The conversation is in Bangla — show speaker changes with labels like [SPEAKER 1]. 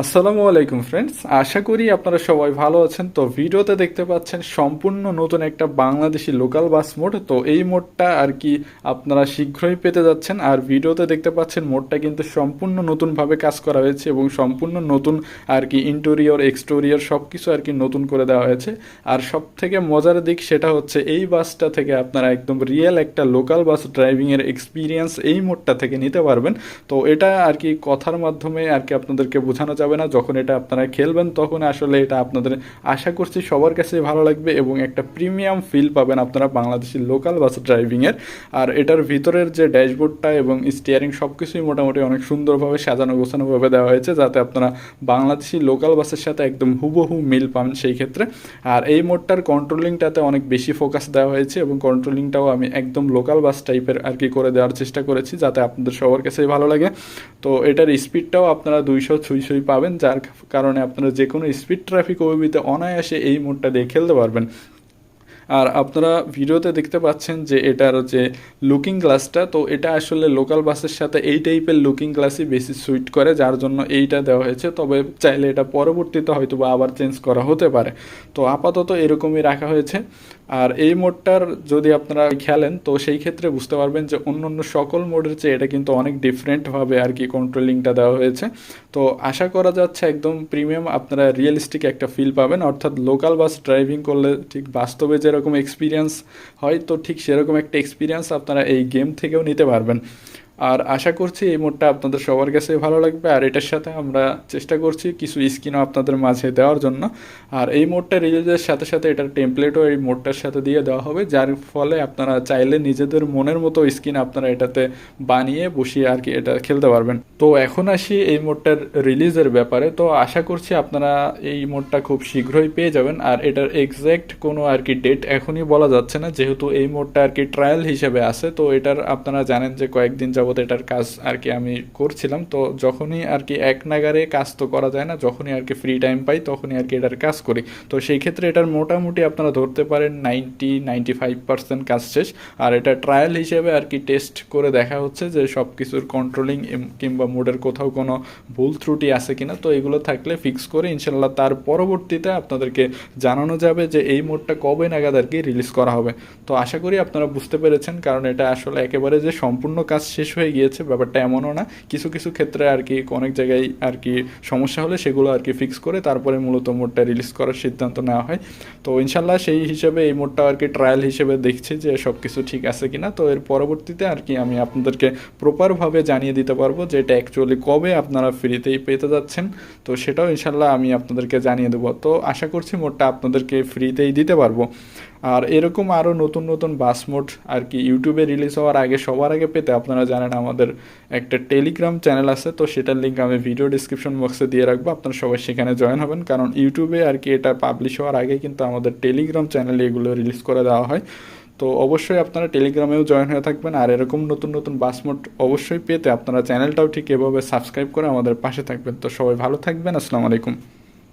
[SPEAKER 1] আসসালামু আলাইকুম ফ্রেন্ডস আশা করি আপনারা সবাই ভালো আছেন। তো ভিডিওতে দেখতে পাচ্ছেন সম্পূর্ণ নতুন একটা বাংলাদেশি লোকাল বাস মোড। তো এই মোডটা আর কি আপনারা শীঘ্রই পেতে যাচ্ছেন। আর ভিডিওতে দেখতে পাচ্ছেন মোডটা কিন্তু সম্পূর্ণ নতুনভাবে কাজ করা হয়েছে এবং সম্পূর্ণ নতুন আর কি ইন্টেরিয়র এক্সটেরিয়র সব কিছু আর কি নতুন করে দেওয়া হয়েছে। আর সব থেকে মজার দিক সেটা হচ্ছে এই বাসটা থেকে আপনারা একদম রিয়েল একটা লোকাল বাস ড্রাইভিংয়ের এক্সপিরিয়েন্স এই মোডটা থেকে নিতে পারবেন। তো এটা আর কি কথার মাধ্যমে আর কি আপনাদেরকে বোঝানো যাবে না, যখন এটা আপনারা খেলবেন, তখন আসলে এটা আপনাদের আশা করছি সবার কাছে ভালো লাগবে এবং একটা প্রিমিয়াম ফিল পাবেন আপনারা বাংলাদেশি লোকাল বাস ড্রাইভিংয়ের আর এটার ভিতরের যে ড্যাশবোর্ডটা এবং স্টিয়ারিং সব কিছুই মোটামুটি অনেক সুন্দরভাবে সাজানো গোছানোভাবে দেওয়া হয়েছে, যাতে আপনারা বাংলাদেশি লোকাল বাসের সাথে একদম হুবহু মিল পান সেই ক্ষেত্রে। আর এই মোডটার কন্ট্রোলিংটাতে অনেক বেশি ফোকাস দেওয়া হয়েছে এবং কন্ট্রোলিংটাও আমি একদম লোকাল বাস টাইপের আর কি করে দেওয়ার চেষ্টা করেছি, যাতে আপনাদের সবার কাছেই ভালো লাগে। তো এটার স্পিডটাও আপনারা দুইশো ছুঁই ছুঁই পাবেন, যার কারণে আপনারা যে কোনো স্পিড ট্রাফিক ওবিতে অনায়াসে এই মোডটা দিয়ে খেলতে পারবেন। আর আপনারা ভিডিওতে দেখতে পাচ্ছেন যে এটার যে লুকিং গ্লাসটা তো এটা আসলে লোকাল বাসের সাথে এই টাইপের লুকিং গ্লাসই বেশি সুইট করে, যার জন্য এইটা দেওয়া হয়েছে। তবে চাইলে এটা পরবর্তীতে হয়তো বা আবার চেঞ্জ করা হতে পারে। তো আপাতত এরকমই রাখা হয়েছে। আর এই মোডটার যদি আপনারা খেলেন, তো সেই ক্ষেত্রে বুঝতে পারবেন যে অন্য অন্য সকল মোডের চেয়ে এটা কিন্তু অনেক ডিফারেন্টভাবে আর কি কন্ট্রোলিংটা দেওয়া হয়েছে। তো আশা করা যাচ্ছে একদম প্রিমিয়াম আপনারা রিয়েলিস্টিক একটা ফিল পাবেন। অর্থাৎ লোকাল বাস ড্রাইভিং করলে ঠিক বাস্তবে যেরকম এক্সপিরিয়েন্স হয়, তো ঠিক সেরকম একটা এক্সপিরিয়েন্স আপনারা এই গেম থেকেও নিতে পারবেন। আর আশা করছি এই মোডটা আপনাদের সবার কাছে ভালো লাগবে, আর এটার সাথে আমরা চেষ্টা করছি কিছু স্কিনও আপনাদের মাঝে দেওয়ার জন্য। আর এই মোডটা রিলিজের সাথে সাথে এটার টেমপ্লেটও এই মোডটার সাথে দিয়ে দেওয়া হবে, যার ফলে আপনারা চাইলে নিজেদের মনের মতো স্কিন আপনারা এটাতে বানিয়ে বসিয়ে আর কি এটা খেলতে পারবেন। তো এখন আসি এই মোডটার রিলিজের ব্যাপারে। তো আশা করছি আপনারা এই মোডটা খুব শীঘ্রই পেয়ে যাবেন, আর এটার এক্স্যাক্ট কোনো আর কি ডেট এখনই বলা যাচ্ছে না, যেহেতু এই মোডটা আর কি ট্রায়াল হিসেবে আছে। তো এটার আপনারা জানেন যে কয়েকদিন যাবত এটার কাজ আর কি আমি করছিলাম, তো যখনই আর কি এক নাগারে কাজ তো করা যায় না, যখনই আর কি ফ্রি টাইম পাই তখনই আর কি এটার কাজ করি। তো সেই ক্ষেত্রে এটার মোটামুটি আপনারা ধরতে পারেন নাইনটি নাইনটি ফাইভ পার্সেন্ট কাজ শেষ। আর এটা ট্রায়াল হিসেবে আর কি টেস্ট করে দেখা হচ্ছে যে সব কিছুর কন্ট্রোলিং কিংবা মোডের কোথাও কোনো ভুল ত্রুটি আছে কিনা, তো এগুলো থাকলে ফিক্স করে ইনশাল্লাহ তার পরবর্তীতে আপনাদেরকে জানানো যাবে যে এই মোডটা কবে নাগাদ আর কি রিলিজ করা হবে। তো আশা করি আপনারা বুঝতে পেরেছেন, কারণ এটা আসলে একেবারে যে সম্পূর্ণ কাজ শেষ হয়ে গিয়েছে, ব্যাপারটা এমনও না। কিছু কিছু ক্ষেত্রে আর কি, অনেক জায়গায় আর কি সমস্যা হলে সেগুলো আর কি ফিক্স করে তারপরে মূলত মোডটা রিলিজ করার সিদ্ধান্ত নেওয়া হয়। তো ইনশাল্লাহ সেই হিসেবে এই মোডটা আর কি ট্রায়াল হিসেবে দেখছি যে সব কিছু ঠিক আছে কিনা। তো এর পরবর্তীতে আর কি আমি আপনাদেরকে প্রপারভাবে জানিয়ে দিতে পারব যে এটা অ্যাকচুয়ালি কবে আপনারা ফ্রিতেই পেতে যাচ্ছেন। তো সেটাও ইনশাল্লাহ আমি আপনাদেরকে জানিয়ে দেবো। তো আশা করছি মোডটা আপনাদেরকে ফ্রিতেই দিতে পারব। আর এরকম আরও নতুন নতুন বাস মোড আর কি ইউটিউবে রিলিজ হওয়ার আগে, সবার আগে পেতে আপনারা জানেন আমাদের একটা টেলিগ্রাম চ্যানেল আছে, তো সেটার লিঙ্ক আমি ভিডিও ডিসক্রিপশন বক্সে দিয়ে রাখব। আপনারা সবাই সেখানে জয়েন হবেন। কারণ ইউটিউবে আর কি এটা পাবলিশ হওয়ার আগে কিন্তু আমাদের টেলিগ্রাম চ্যানেলে এগুলো রিলিজ করে দেওয়া হয়। তো অবশ্যই আপনারা টেলিগ্রামেও জয়েন হয়ে থাকবেন। আর এরকম নতুন নতুন বাস মোড অবশ্যই পেতে আপনারা চ্যানেলটাও ঠিক এভাবে সাবস্ক্রাইব করে আমাদের পাশে থাকবেন। তো সবাই ভালো থাকবেন। আসসালামু আলাইকুম।